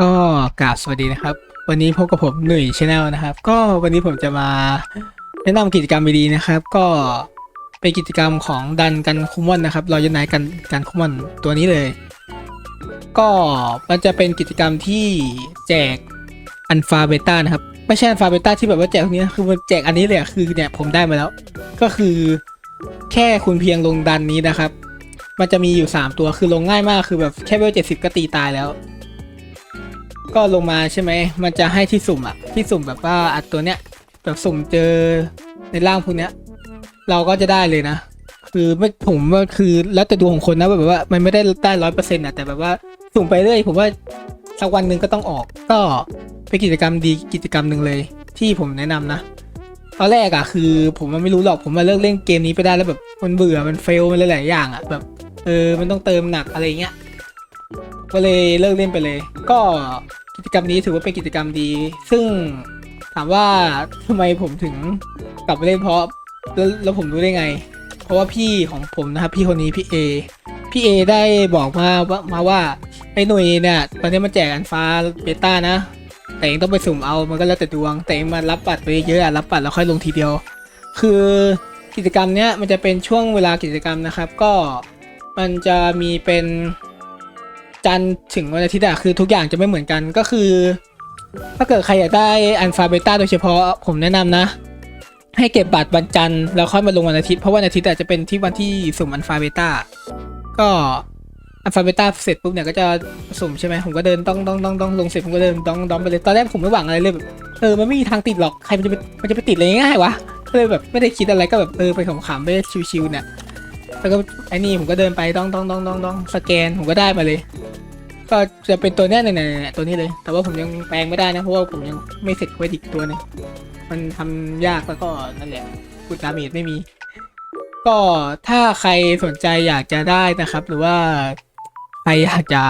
ก็กราบสวัสดีนะครับ วันนี้พบกับผมหนุ่ยชาแนลนะครับ ก็วันนี้ผมจะมาแนะนำกิจกรรมดีๆนะครับ ก็เป็นกิจกรรมของดันกันคุมอนนะครับราจะนายกันกันคุมอนตัวนี้เลย ก็มันจะเป็นกิจกรรมที่แจกอันฟาเบต้านะครับไม่ใช่อันฟาเบต้าที่แบบว่าแจกตรงนี้คือมันแจกอันนี้เลยคือเนี่ยผมได้มาแล้ว ก็คือแค่คุณเพียงลงดันนี้นะครับ มันจะมีอยู่ 3 ตัวคือลงง่ายมากคือแบบแค่เวลเจ็ดสิบก็ตีตายแล้ว ก็ลงมาใช่ไหม มันจะให้ที่สุ่มอะที่สุ่มแบบว่าอัดตัวเนี้ยแบบสุ่มเจอในร่างพวกเนี้ย เราก็จะได้เลยนะ คือไม่ผมว่าคือแล้วแต่ดวงของคนนะแบบว่า มันไม่ได้ได้ร้อยเปอร์เซ็นต์อะแต่แบบว่าสุ่มไปเรื่อยผมว่าสักวันหนึ่งก็ต้องออก ก็เป็นกิจกรรมดีกิจกรรมหนึ่งเลย ที่ผมแนะนำนะตอนแรกอะคือผมมันไม่รู้หรอกผมมาเลิกเล่นเกมนี้ไปได้แล้วแบบมันเบื่อมันเฟลมันหลายๆอย่างอะแบบเออมันต้องเติมหนักอะไรเงี้ยก็เลยเลิกเล่นไปเลย ก็ จกรรมนี้ถือว่าเป็นกิจกรรมดี ซึ่งถามว่าทำไมผมถึงกลับมาเล่นเพราะแล้วผมรู้ได้ไง เพราะว่าพี่ของผมนะครับพี่คนนี้พี่เอพี่เอได้บอกมาว่ามาว่าไอ้หน่วยเนี่ยตอนนี้มันแจกอันฟ้าเบต้านะ แต่เองต้องไปสุ่มเอามันก็แล้วแต่ดวง แต่เองมารับบัตรไปเยอะอะรับบัตรแล้วค่อยลงทีเดียว คือกิจกรรมเนี้ยมันจะเป็นช่วงเวลากิจกรรมนะครับ ก็มันจะมีเป็น จันทร์ถึงวันอาทิตย์อะคือทุกอย่างจะไม่เหมือนกันก็คือ ถ้าเกิดใครอยากได้อันฟาเบต้าโดยเฉพาะผมแนะนำนะ ให้เก็บบัตรวันจันทร์แล้วค่อยมาลงวันอาทิตย์เพราะวันอาทิตย์อาจจะเป็นที่วันที่สุ่มอันฟาเบต้าก็อันฟาเบต้าเสร็จปุ๊บเนี่ยก็จะสุ่มใช่ไหมผมก็เดินต้องต้องต้องต้องลงเสร็จผมก็เดินต้องต้องไปเลยตอนแรกผมไม่หวังอะไรเลยแบบเออมันไม่มีทางติดหรอกใครมันจะไปมันจะไปติดอะไรง่ายวะก็เลยแบบไม่ได้คิดอะไรก็แบบเออไปขำๆไปชิวๆเนี่ย แล้วก็ไอ้นี่ผมก็เดินไปต้องต้องต้องต้องต้องสแกนผมก็ได้มาเลย ก็จะเป็นตัวเนี้ยเนี่ยเนี่ยเนี่ยตัวนี้เลย แต่ว่าผมยังแปลงไม่ได้นะเพราะว่าผมยังไม่เสร็จเควดิกตัวหนึงมันทำยากแล้วก็นั่นแหละกุดดาเมจไม่มี ก็ถ้าใครสนใจอยากจะได้นะครับ หรือว่าใครอยากจะ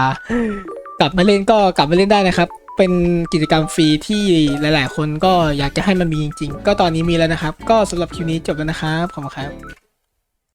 กลับมาเล่นก็กลับมาเล่นได้นะครับ เป็นกิจกรรมฟรีที่หลาย ๆ คนก็อยากจะให้มันมีจริง ๆ ก็ตอนนี้มีแล้วนะครับ ก็สำหรับคลิปนี้จบแล้วนะครับขอบคุณครับ